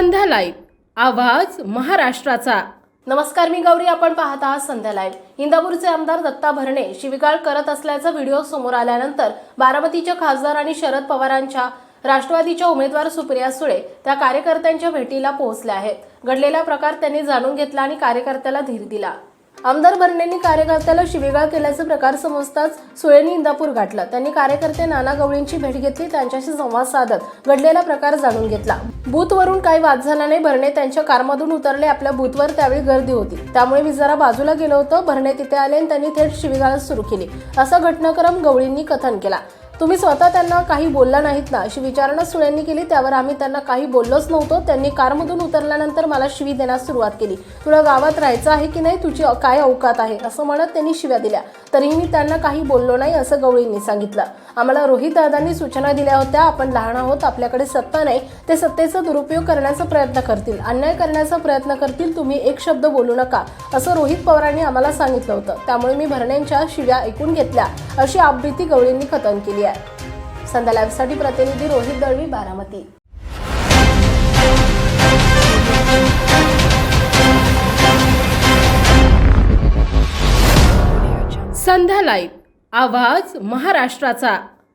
संध्या live. आवाज महाराष्ट्राचा. नमस्कार मी गौरी. आपण पाहत आहात संध्या लाईव्ह. इंदापूरचे आमदार दत्ता भरणे शिवीगाळ करत असल्याचा व्हिडिओ समोर आल्यानंतर बारामतीच्या खासदार आणि शरद पवारांच्या राष्ट्रवादीच्या उमेदवार सुप्रिया सुळे त्या कार्यकर्त्यांच्या भेटीला पोहोचल्या आहेत. घडलेला प्रकार त्यांनी जाणून घेतला आणि कार्यकर्त्याला धीर दिला. आमदार भरणेंनी कार्यकर्त्याला शिवीगाळ केल्याचा प्रकार समजताच सुळेंनी इंदापूर गाठलं. त्यांनी कार्यकर्ते नाना गवळींची भेट घेतली त्यांच्याशी संवाद साधत घडलेला प्रकार जाणून घेतला. बूथवरून काही वाद झाला नाही भरणे त्यांच्या कारमधून उतरले आपल्या बूथवर त्यावेळी गर्दी होती. त्यामुळे मी जरा बाजूला गेलो होतो भरणे तिथे आले आणि त्यांनी थेट शिवीगाळ सुरू केली. असा घटनाक्रम गवळींनी कथन केला. तुम्ही स्वतः त्यांना काही बोलला नाहीत ना? अशी विचारणा सुळ्यांनी केली त्यावर आम्ही त्यांना काही बोललोच नव्हतो. त्यांनी कारमधून उतरल्यानंतर मला शिवी देण्यास सुरुवात केली. तुला गावात राहायचं आहे की नाही? तुझी काय अवकात आहे? असं म्हणत त्यांनी शिव्या दिल्या. तरीही मी त्यांना काही बोललो नाही असं गवळींनी सांगितलं. आम्हाला रोहित दादांनी सूचना दिल्या होत्या आपण लहान आहोत आपल्याकडे सत्ता नाही. ते सत्तेचा दुरुपयोग करण्याचा प्रयत्न करतील. अन्याय करण्याचा प्रयत्न करतील तुम्ही एक शब्द बोलू नका असं रोहित पवारांनी आम्हाला सांगितलं होतं. त्यामुळे मी भरण्यांच्या शिव्या ऐकून घेतल्या. अशी आपबीती गवळींनी खतन केली आहे. संध्या लाईव्हसाठी प्रतिनिधी रोहित दळवी बारामती. संध्या लाईव्ह आवाज महाराष्ट्राचा.